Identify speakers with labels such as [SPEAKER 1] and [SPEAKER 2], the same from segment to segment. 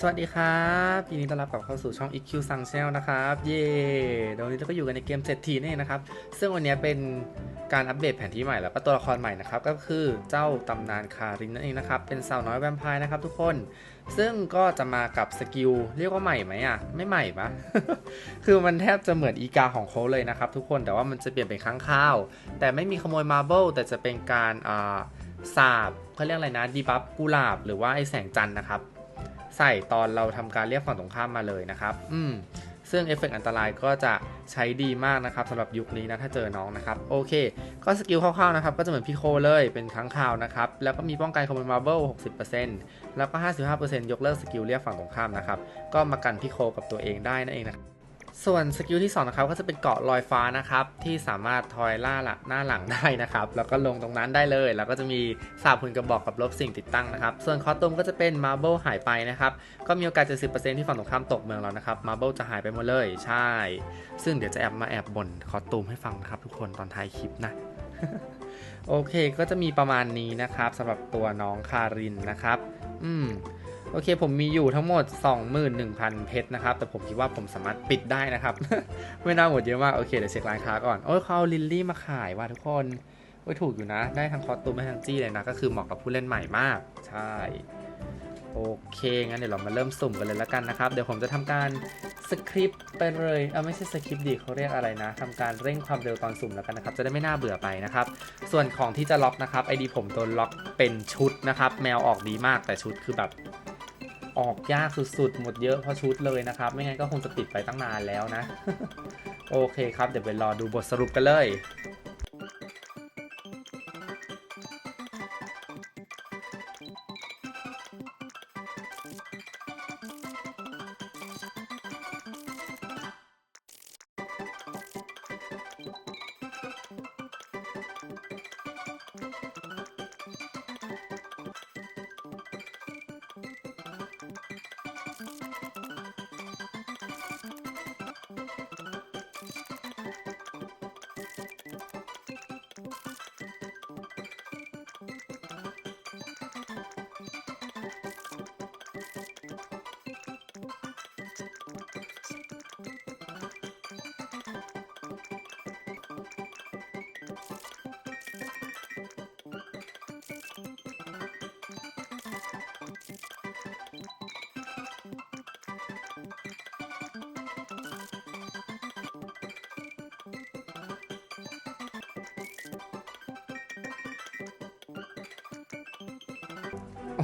[SPEAKER 1] สวัสดีครับยินดีต้อนรับกลับเข้าสู่ช่อง EQ สั่งแชนนะครับ เย่เดี๋ยวนนี้เราก็อยู่กันในเกมเศรษฐีนี่นะครับ ซึ่งวันนี้เป็นการอัปเดตแผนที่ใหม่แล้วก็ตัวละครใหม่นะครับ ก็คือเจ้าตำนานคารินนั่นเองนะครับ เป็นสาวน้อยแวมไพร์นะครับทุกคน ซึ่งก็จะมากับสกิลเรียกว่าใหม่ไหมอะ ไม่ใหม่ปะคือมันแทบจะเหมือนอีกาของเขาเลยนะครับทุกคน แต่ว่ามันจะเปลี่ยนเป็นค้างข้าว แต่ไม่มีขโมยมาร์เบิลแต่จะเป็นการอ่าสาบเขาเรียกอะไรนะดีบัฟกุหลาบหรือว่าไอแสงจันทร์นะครับ ใส่ตอนเราทำการเรียกฝั่งตรงข้ามมาเลยนะครับ อืมซึ่งเอฟเฟกต์อันตรายก็จะใช้ดีมากนะครับสำหรับยุคนี้นะถ้าเจอน้องนะครับโอเค ก็สกิลคร่าวๆนะครับก็จะเหมือนพี่โคเลยเป็นครั้งคราวนะครับแล้วก็มีป้องกันคอมมอนมาร์เบิล60%แล้วก็ 55%ยกเลิกสกิลเรียกฝั่งตรงข้ามนะครับก็มากันพี่โคกับตัวเองได้นั่นเองนะครับ ส่วนสกิลที่2นะครับก็จะเป็นเกาะลอยฟ้านะครับที่สามารถทอยล่าหลักหน้าหลังได้นะครับแล้วก็ลงตรงนั้นได้เลย แล้วก็จะมีสาบหุ่นกระบอกกับลบสิ่งติดตั้งนะครับ ส่วนคอตูมก็จะเป็นมาร์เบิลหายไปนะครับก็มีโอกาส70%ที่ฝั่งตรงข้ามตกเมืองเรานะครับมาร์เบิลจะหายไปหมดเลยใช่ ซึ่งเดี๋ยวจะแอบมาแอบบ่นคอตูมให้ฟังนะครับทุกคนตอนท้ายคลิปนะโอเคก็จะมีประมาณนี้นะครับสำหรับตัวน้องคารินนะครับ อืม โอเคผมมีอยู่ทั้งหมด 21,000 เพชรนะครับ แต่ผมคิดว่าผมสามารถปิดได้นะครับ ไม่น่าหมดเยอะมาก โอเค เดี๋ยวเช็คร้านค้าก่อน โอ้ยเขาลิลลี่มาขายว่ะทุกคนโอ้ยถูกอยู่นะ ได้ทั้งคอสตูมได้ทั้งจี้เลยนะ ก็คือเหมาะกับผู้เล่นใหม่มาก ใช่ โอเค งั้นเดี๋ยวเรามาเริ่มสุ่มกันเลยแล้วกันนะครับ เดี๋ยวผมจะทำการสคริปต์ไปเลยเออไม่ใช่สคริปต์ดิเขาเรียกอะไรนะทำการเร่งความเร็วตอนสุ่มแล้วกันนะครับ จะได้ไม่น่าเบื่อไปนะครับ ส่วนของที่จะล็อกนะครับไอดีผมโดนล็อกเป็นชุดนะครับ แมวออกดีมากแต่ชุดคือแบบ ออกยากสุดๆ หมดเยอะเพราะชุดเลยนะครับ ไม่งั้นก็คงจะติดไปตั้งนานแล้วนะ โอเคครับ เดี๋ยวไปรอดูบทสรุปกันเลย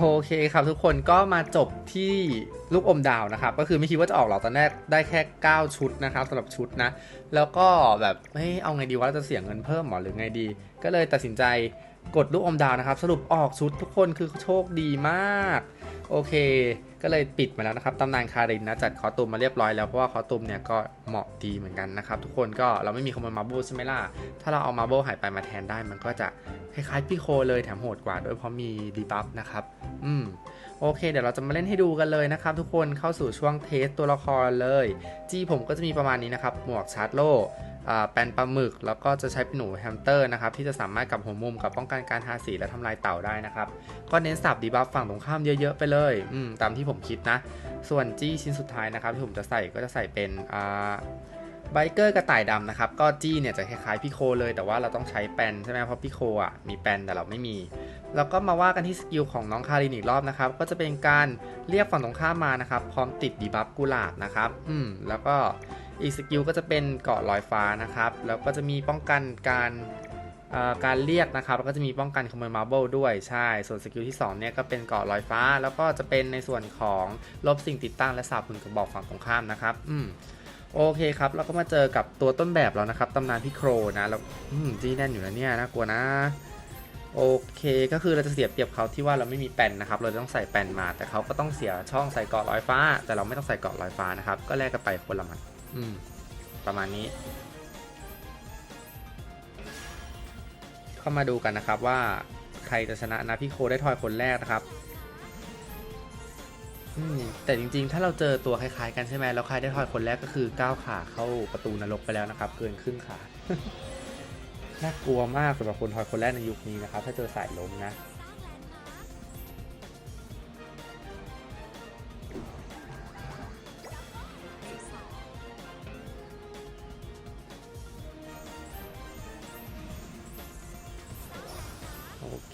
[SPEAKER 1] โอเคครับทุกคนก็มาจบที่ลูกอมดาวนะครับ ก็คือไม่คิดว่าจะออกหรอกตอนแรกได้แค่ 9 ชุดนะครับสำหรับชุดนะ แล้วก็แบบเฮ้ยเอาไงดีว่าจะเสียเงินเพิ่มหรอหรือไงดี ก็เลยตัดสินใจกดลูกอมดาวนะครับ สรุปออกชุดทุกคนคือโชคดีมาก โอเค ก็เลยปิดมาแล้วนะครับตำนานคารินนะจัดคอตูมมาเรียบร้อยแล้วเพราะว่าคอตูมเนี่ยก็เหมาะดีเหมือนกันนะครับทุกคนก็เราไม่มีขโมยมาร์เบิลใช่ไหมล่ะถ้าเราเอามาร์เบิลหายไปมาแทนได้มันก็จะคล้ายๆพี่โคเลยแถมโหดกว่าด้วยเพราะมีดีบัฟนะครับอืมโอเค เดี๋ยวเราจะมาเล่นให้ดูกันเลยนะครับทุกคนเข้าสู่ช่วงเทสตัวละครเลย จีผมก็จะมีประมาณนี้นะครับหมวกชาร์จโล แปนปลาหมึก แล้วก็จะใช้เป็นหนูแฮมสเตอร์นะครับที่จะสามารถกับหัวมุมกับป้องกันการทาสีและทำลายเต่าได้นะครับก็เน้นสับดีบัฟฝั่งตรงข้ามเยอะๆไปเลยอืมตามที่ผมคิดนะ ส่วนจี้ชิ้นสุดท้ายนะครับที่ผมจะใส่ก็จะใส่เป็นอ่าไบเกอร์กระต่ายดำนะครับ ก็จี้เนี่ยจะคล้ายๆพี่โคเลย แต่ว่าเราต้องใช้แปนใช่ไหมเพราะพี่โคอะมีแปนแต่เราไม่มี แล้วก็มาว่ากันที่สกิลของน้องคารินอีกรอบนะครับ ก็จะเป็นการเรียกฝั่งตรงข้ามมานะครับ พร้อมติดดีบัฟกุหลาบนะครับ อืมแล้วก็ อีกสกิลก็จะเป็นเกาะลอยฟ้านะครับ แล้วก็จะมีป้องกันการเอ่อการเรียกนะครับ แล้วก็จะมีป้องกันขโมยมาร์เบิลด้วยใช่ ส่วนสกิลที่สองเนี่ยก็เป็นเกาะลอยฟ้า แล้วก็จะเป็นในส่วนของลบสิ่งติดตั้งและสาบหุ่นกระบอกฝั่งตรงข้ามนะครับ อืมโอเคครับเราก็มาเจอกับตัวต้นแบบแล้วนะครับตำนานพี่โครนะแล้วอืมจี้แน่นอยู่นะเนี่ยน่ากลัวนะโอเคก็คือเราจะเสียเปรียบเขาที่ว่าเราไม่มีแป้นนะครับ เราต้องใส่แป้นมาแต่เขาก็ต้องเสียช่องใส่เกาะลอยฟ้า แต่เราไม่ต้องใส่เกาะลอยฟ้านะครับ ก็แลกกันไปคนละมัด อืม ประมาณนี้ เข้ามาดูกันนะครับว่าใครจะชนะนะพี่โคได้ทอยคนแรกนะครับอืมแต่จริงๆ ถ้าเราเจอตัวคล้ายๆ กันใช่ไหมแล้วใครได้ทอยคนแรกก็คือก้าวขาเข้าประตูนรกไปแล้วนะครับ เกินครึ่งขา น่ากลัวมากสำหรับคนทอยคนแรกในยุคนี้นะครับ ถ้าเจอสายลมนะ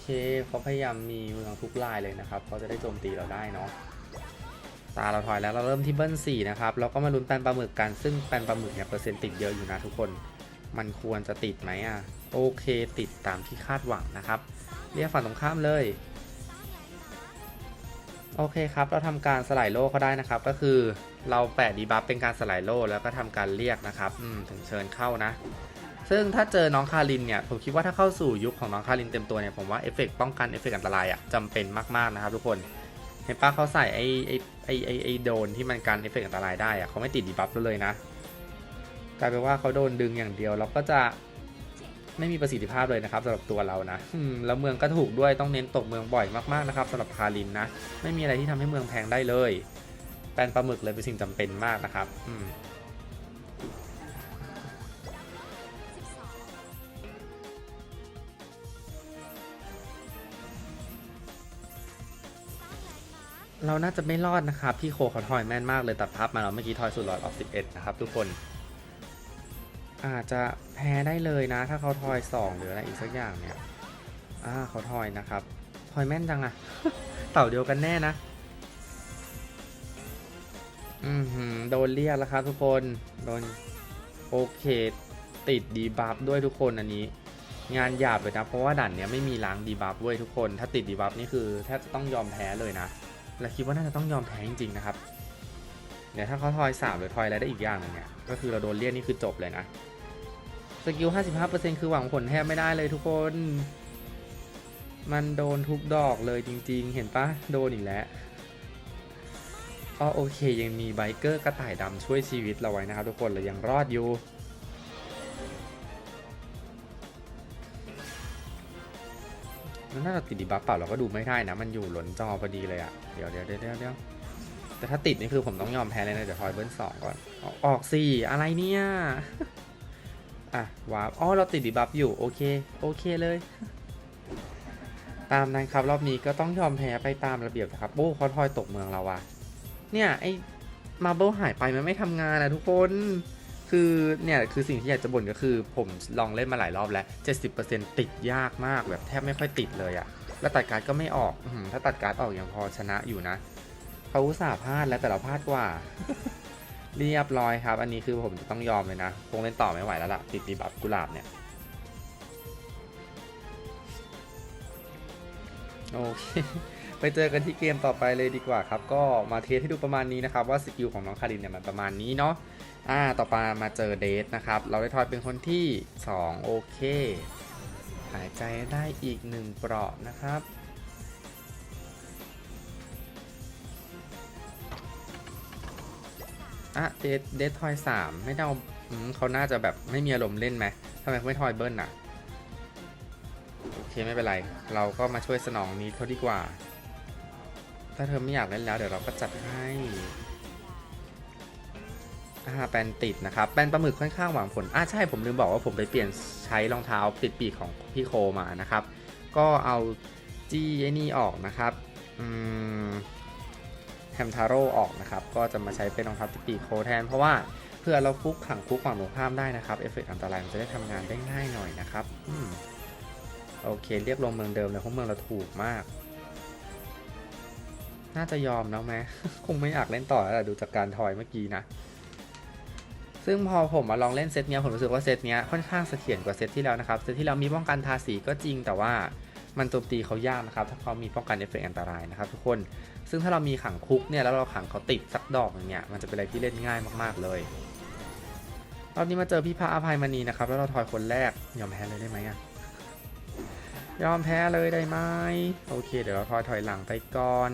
[SPEAKER 1] เคเขาพยายามมีเมืองทุกลายเลยนะครับเขาจะได้โจมตีเราได้เนาะตาเราถอยแล้วเราเริ่มที่เบิ้ลสี่นะครับแล้วก็มาลุ้นแปนปลาหมึกกันซึ่งแปนปลาหมึกเนี่ยเปอร์เซ็นต์ติดเยอะอยู่นะทุกคน มันควรจะติดไหมอะโอเคติดตามที่คาดหวังนะครับ เรียกฝั่งตรงข้ามเลย โอเคครับ เราทำการสไลด์โล่เขาได้นะครับ ก็คือเราแปะดีบัฟเป็นการสไลด์โล่แล้วก็ทำการเรียกนะครับ อืมถึงเชิญเข้านะ ซึ่งถ้าเจอน้องคารินเนี่ยผมคิดว่าถ้าเข้าสู่ยุคของน้องคารินเต็มตัวเนี่ยผมว่าเอฟเฟกต์ป้องกันเอฟเฟกต์อันตรายอะจำเป็นมากๆนะครับทุกคนเห็นปะเขาใส่ไอ้ไอ้ไอ้ไอไอโดนที่มันกันเอฟเฟกต์อันตรายได้อะเขาไม่ติดดีบัฟเลยนะกลายเป็นว่าเขาโดนดึงอย่างเดียวเราก็จะไม่มีประสิทธิภาพเลยนะครับสำหรับตัวเรานะแล้วเมืองก็ถูกด้วยต้องเน้นตกเมืองบ่อยมากๆนะครับสำหรับคารินนะไม่มีอะไรที่ทำให้เมืองแพงได้เลยแปลนปลาหมึกเลยเป็นสิ่งจำเป็นมากนะครับอืม เราน่าจะไม่รอดนะครับ พี่โคเขาทอยแม่นมากเลยตัดภาพมาแล้วเมื่อกี้ทอยสุดหลอดออฟ11 นะครับทุกคน อาจจะแพ้ได้เลยนะ ถ้าเขาทอย 2 หรืออะไรอีกสักอย่างเนี่ย อ่าเขาทอยนะครับทอยแม่นจังอะเต่าเดียวกันแน่นะ อือหือโดนเรียกแล้วครับทุกคน โดนโอเค ติดดีบัฟด้วยทุกคนอันนี้ งานหยาบเลยนะ เพราะว่าด่านเนี้ยไม่มีล้างดีบัฟเว้ยทุกคน ถ้าติดดีบัฟนี่คือแทบจะต้องยอมแพ้เลยนะ และคิดว่าน่าจะต้องยอมแพ้จริงๆนะครับเดี๋ยถ้าเขาทอย 3 หรือทอยอะไรได้อีกอย่างหนึงเนี่ยก็คือเราโดนเรียกนี่คือจบเลยนะสกิล 55%คือหวังผลแทบไม่ได้เลยทุกคน มันโดนทุกดอกเลยจริงๆ เห็นปะโดนอีกแล้วก็โอเคยังมีไบเกอร์กระต่ายดำช่วยชีวิตเราไว้นะครับทุกคนเรายังรอดอยู่ น่าจะติดดีบัฟเปล่าเราก็ดูไม่ได้นะ มันอยู่หล่นจอพอดีเลยอะเดี๋ยวเดี๋ยวเดี๋ยวเดี๋ยวแต่ถ้าติดนี่คือผมต้องยอมแพ้เลยนะ เดี๋ยวทอยเบิ้ลสองก่อนออกออกสี่อะไรเนี่ย อะว้าวอ๋อเราติดดีบัฟอยู่ โอเค โอเคเลย ตามนั้นครับรอบนี้ก็ต้องยอมแพ้ไปตามระเบียบนะครับโอ้เขาทอยตกเมืองเราอะเนี่ยไอ้มาเบิลหายไปมันไม่ทำงานอะทุกคน คือเนี่ยคือสิ่งที่อยากจะบ่นก็คือผมลองเล่นมาหลายรอบแล้ว 70%ติดยากมากแบบแทบไม่ค่อยติดเลยอะแล้วตัดการ์ดก็ไม่ออกอถ้าตัดการ์ดออกยังพอชนะอยู่นะเขาอุตส่าห์พลาดแล้วแต่เราพลาดกว่า เรียบร้อยครับ อันนี้คือผมจะต้องยอมเลยนะคงเล่นต่อไม่ไหวแล้วล่ะติดดีบัฟกุหลาบเนี่ยโอเคไปเจอกันที่เกมต่อไปเลยดีกว่าครับ ก็มาเทสให้ดูประมาณนี้นะครับ ว่าสกิลของน้องคารินเนี่ยมันประมาณนี้เนาะ อ่าต่อไปมาเจอเดทนะครับ เราได้ทอยเป็นคนที่ 2 โอเค หายใจได้อีก1เปราะนะครับ อะเดทเดททอยสามไม่ได้เอาเขาน่าจะแบบไม่มีอารมณ์เล่นไหมทำไมเขาไม่ทอยเบิ้ลน่ะ โอเคไม่เป็นไร เราก็มาช่วยสนองนี้เขาดีกว่า ถ้าเธอไม่อยากเล่นแล้วเดี๋ยวเราก็จัดให้ อ่าแปนติดนะครับแปนปลาหมึกค่อนข้างหวังผลอ่าใช่ผมลืมบอกว่าผมไปเปลี่ยนใช้รองเท้าติดปีกของพี่โคมานะครับ ก็เอาจี้ไอ้นี่ออกนะครับอืมแฮมทาโร่ออกนะครับ ก็จะมาใช้เป็นรองเท้าติดปีกโคแทน เพราะว่าเพื่อเราฟุกขังคุกฝั่งตรงข้ามได้นะครับเอฟเฟกต์อันตรายมันจะได้ทำงานได้ง่ายหน่อยนะครับอืมโอเค เรียกลงเมืองเดิมเลยเพราะเมืองเราถูกมาก น่าจะยอมแล้วไหมคงไม่อยากเล่นต่อแล้วดูจากการทอยเมื่อกี้นะ ซึ่งพอผมมาลองเล่นเซตเนี้ยผมรู้สึกว่าเซตเนี้ยค่อนข้างเสถียรกว่าเซตที่แล้วนะครับ เซตที่แล้วมีป้องกันทาสีก็จริงแต่ว่ามันโจมตีเขายากนะครับ ถ้าเขามีป้องกันเอฟเฟกต์อันตรายนะครับทุกคน ซึ่งถ้าเรามีขังคุกเนี่ยแล้วเราขังเขาติดสักดอกหนึงเนี่ยมันจะเป็นอะไรที่เล่นง่ายมากๆเลย รอบนี้มาเจอพี่พระอภัยมณีนะครับแล้วเราทอยคนแรกยอมแพ้เลยได้ไหมอะยอมแพ้เลยได้ไหมโอเค เดี๋ยวเราทอยถอยหลังไปก่อน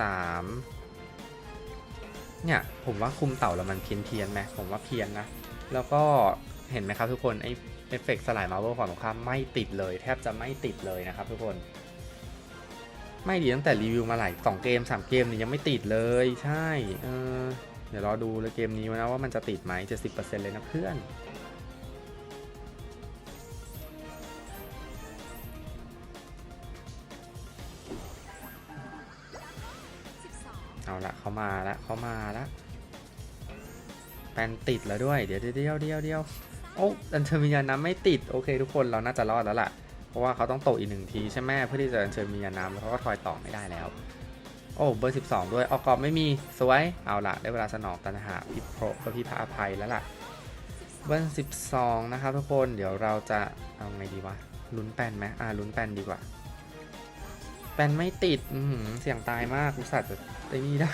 [SPEAKER 1] สามเนี่ยผมว่าคุมเต่าแล้วมันเพี้ยนเพียนๆไหมผมว่าเพี้ยนนะ แล้วก็เห็นไหมครับทุกคนไอเอฟเฟกต์สลายมาร์เวลฝั่งตรงข้ามไม่ติดเลย แทบจะไม่ติดเลยนะครับทุกคน ไม่ดีตั้งแต่รีวิวมาหลายสองเกมสามเกมนี่ยังไม่ติดเลยใช่เออเดี๋ยวรอดูเลยเกมนี้นะว่ามันจะติดไหมเจ็ดสิบเปอร์เซ็นต์เลยนะเพื่อน เอาละเขามาละเขามาละแปนติดแล้วด้วย เดี๋ยวเดี๋ยวเดี๋ยวเดี๋ยวเดียวโอ้อัญเชิญวิญญาณน้ำไม่ติด โอเค ทุกคนเราน่าจะรอดแล้วล่ะ เพราะว่าเขาต้องตกอีกหนึ่งทีใช่ไหมเพื่อที่จะอัญเชิญวิญญาณน้ำแล้วเขาก็ทอยต่อไม่ได้แล้ว โอ้เบอร์ 12 ด้วยออกกรอบไม่มีสวยเอาละได้เวลาสนองตันหาพิโพรกับพี่พระอภัยแล้วล่ะเบอร์12 นะครับทุกคนเดี๋ยวเราจะเอาไงดีวะลุ้นแปนไหมอ่าลุ้นแปนดีกว่า แปนไม่ติดอืเสี่ยงตายมากอุตส่าห์จะได้นี่ได้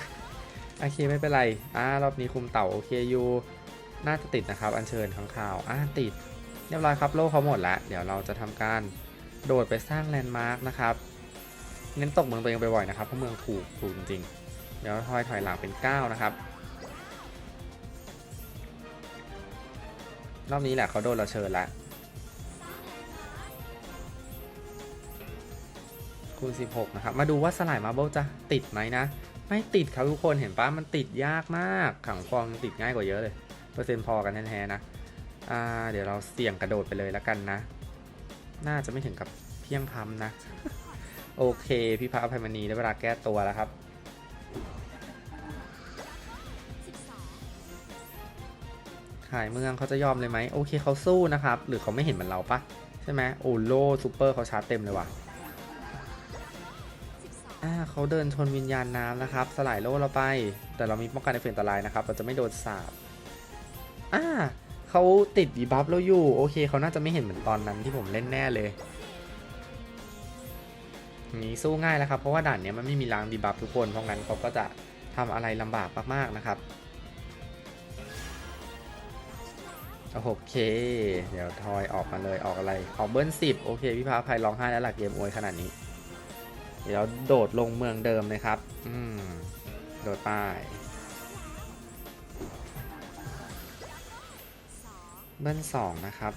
[SPEAKER 1] โอเคไม่เป็นไรอ่ารอบนี้คุมเต่าโอเคอยู่น่าจะติดนะครับ อัญเชิญข้างข่าวอ่าติดเรียบร้อยครับโล่เขาหมดแล้ว เดี๋ยวเราจะทำการโดดไปสร้างแลนด์มาร์กนะครับ เน้นตกเมืองตัวเองบ่อยๆนะครับเพราะเมืองถูกถูกจริงๆ เดี๋ยวทอยถอยหลังเป็น 9 นะครับ รอบนี้แหละเขาโดนเราเชิญแล้ว คูณ 16 นะครับ มาดูว่าสลายมาร์เบิลจะติดไหมนะ ไม่ติดครับทุกคนเห็นปะมันติดยากมากขังฟองติดง่ายกว่าเยอะเลย เปอร์เซ็นต์พอกันแท้ๆนะอ่าเดี๋ยวเราเสี่ยงกระโดดไปเลยแล้วกันนะ น่าจะไม่ถึงกับเพียงพำนะ โอเค พี่พระอภัยมณีได้เวลาแก้ตัวแล้วครับขายเมืองเขาจะยอมเลยไหมโอเคเขาสู้นะครับ หรือเขาไม่เห็นเหมือนเราปะใช่ไหมโอ้โลซูเปอร์เขาชาร์จเต็มเลยว่ะ อ่าเขาเดินชนวิญญาณน้ำนะครับ สลายโล่เราไป แต่เรามีป้องกันในเฟรนตรายนะครับ เราจะไม่โดนสาบอ่าเขาติดดีบัฟเราอยู่ โอเคเขาน่าจะไม่เห็นเหมือนตอนนั้นที่ผมเล่นแน่เลยนี้สู้ง่ายแล้วครับ เพราะว่าด่านนี้มันไม่มีล้างดีบัฟทุกคน เพราะงั้นเขาก็จะทำอะไรลำบากมากๆนะครับโอเค เดี๋ยวทอยออกมาเลยออกอะไร ออกเบิ้ลสิบโอเค พี่พาภัยร้องไห้แล้วหลักเกมอวยขนาดนี้ เดี๋ยวโดดลงเมืองเดิมเลยครับ อืม โดดป้ายเบิ้ลสองนะครับ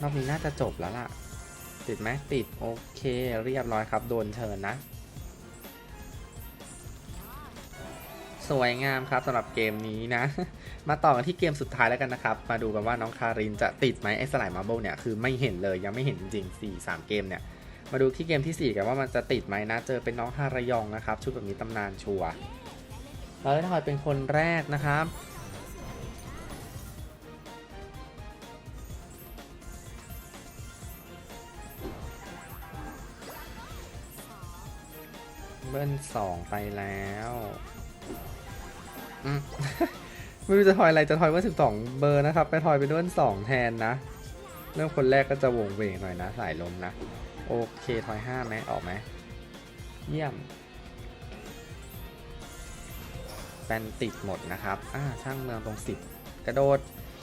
[SPEAKER 1] รอบนี้น่าจะจบแล้วล่ะ ติดไหมติด โอเคเรียบร้อยครับ โดนเชิญนะ สวยงามครับสำหรับเกมนี้นะ มาต่อกันที่เกมสุดท้ายแล้วกันนะครับ มาดูกันว่าน้องคารินจะติดไหมไอ้สไลด์มาร์เบิลเนี่ย คือไม่เห็นเลยยังไม่เห็นจริงๆ4 3 เกมเนี่ย มาดูที่เกมทีสี่ 4 กันว่ามันจะติดไหมนะ เจอเป็นน้องฮารายองนะครับ ชุดแบบนี้ตำนานชัวร์เราได้ทอยเป็นคนแรกนะครับ เบิ้ลสองไปแล้วไม่รู้จะทอยอะไรจะทอยเบิ้ลสิบสองเบอร์นะครับ ไปทอยเป็นเบิ้ลสองแทนนะ เริ่มคนแรกก็จะวงเวงหน่อยนะ สายลมนะ โอเคทอยห้าไหมออกไหม เยี่ยมแปนติดหมดนะครับ อ่า ช่างเมืองตรงสิบกระโดด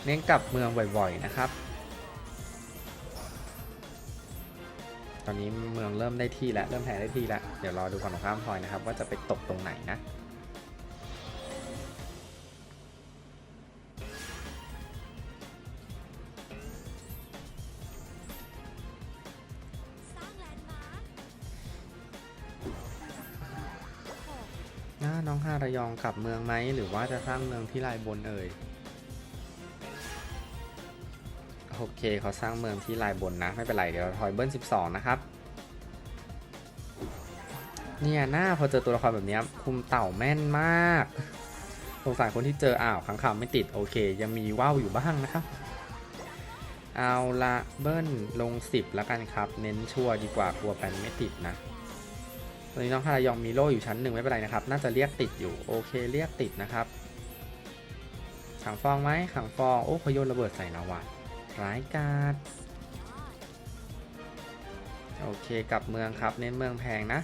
[SPEAKER 1] เน้นกลับเมืองบ่อยๆนะครับ ตอนนี้เมืองเริ่มได้ที่แล้ว เริ่มแพ้ได้ที่แล้ว เดี๋ยวรอดูฝั่งตรงข้ามทอยนะครับ ว่าจะไปตกตรงไหนนะ น้าน้องฮาระยองกลับเมืองไหม หรือว่าจะสร้างเมืองที่ลายบนเอ่ย โอเคเขาสร้างเมืองที่ลายบนนะ ไม่เป็นไร เดี๋ยวเราทอยเบิ้ล 12 นะครับ เนี่ยหน้าพอเจอตัวละครแบบนี้คุมเต่าแม่นมากสงสารคนที่เจออ้าวขังข่าวไม่ติด โอเค ยังมีว่าวอยู่บ้างนะครับ เอาละเบิ้ลลง 10 แล้วกันครับ เน้นชัวดีกว่ากลัวแปนไม่ติดนะ อนนี้น้องฮารายองมีโล่อยู่ชั้นหนึ่งไม่เป็นไรนะครับ น่าจะเรียกติดอยู่ โอเคเรียกติดนะครับ ขังฟองไหมขังฟอง โอ้เขาโยนระเบิดใส่เราว่ะร้ายกาจโอเคกลับเมืองครับ เน้นเมืองแพงนะ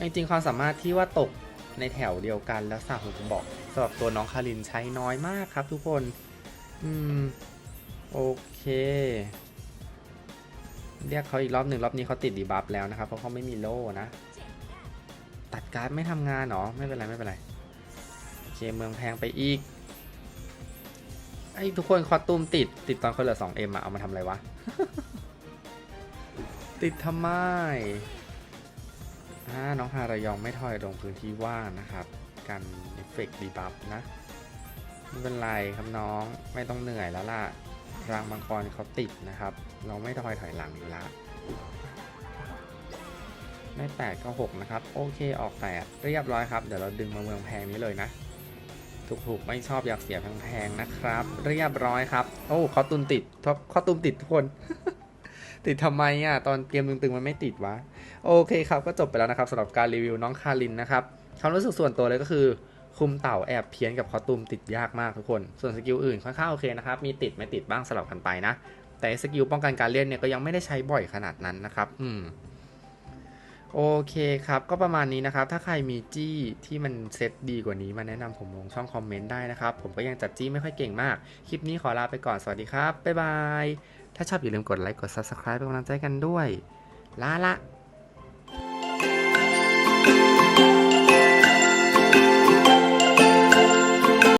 [SPEAKER 1] จริงๆความสามารถที่ว่าตกในแถวเดียวกันแล้วสาวผมบอกสำหรับตัวน้องคารินใช้น้อยมากครับทุกคน อืม โอเค เรียกเขาอีกรอบหนึ่งรอบนี้เขาติดดีบัฟแล้วนะครับเพราะเขาไม่มีโล่นะ ตัดการ์ดไม่ทำงานหรอไม่เป็นไรไม่เป็นไรโอเคเมืองแพงไปอีกไอ้ทุกคนคอสตูมติด ติดตอนคนเหลือ 2M อะเอามาทำอะไรวะ ติดทำไมอ่าน้องฮารายองไม่ถอยลงพื้นที่ว่างนะครับกันเอฟเฟกต์ดีบัฟนะ ไม่เป็นไรครับน้องไม่ต้องเหนื่อยแล้วล่ะ รางมังกรเขาติดนะครับ เราไม่ถอยถอยหลังอยู่ล้วไม่แปดก็หกนะครับ โอเคออกแปดเรียบร้อยครับ เดี๋ยวเราดึงมาเมืองแพงนี้เลยนะ ถูกๆ ไม่ชอบอยากเสียแพงๆนะครับ เรียบร้อยครับ โอ้คอตุมติดท็อปคอตุมติดทุกคน ติดทำไมอะ ตอนเกมตึงๆ มันไม่ติดวะ โอเคครับ ก็จบไปแล้วนะครับสำหรับการรีวิวน้องคารินนะครับความรู้สึกส่วนตัวเลยก็คือ คุมเต่าแอบเพี้ยนกับคอตุมติดยากมากทุกคน ส่วนสกิลอื่นค่อนข้างโอเคนะครับ มีติดไม่ติดบ้างสลับกันไปนะ แต่สกิลป้องกันการเล่นเนี่ยก็ยังไม่ได้ใช้บ่อยขนาดนั้นนะครับ อืม โอเคครับ ก็ประมาณนี้นะครับ ถ้าใครมีจี้ที่มันเซตดีกว่านี้มาแนะนำผมลงช่องคอมเมนต์ได้นะครับ ผมก็ยังจัดจี้ไม่ค่อยเก่งมาก คลิปนี้ขอลาไปก่อน สวัสดีครับ บ๊ายบาย ถ้าชอบอย่าลืมกดไลค์ กด Subscribe เป็นกำลังใจกันด้วย ลาละ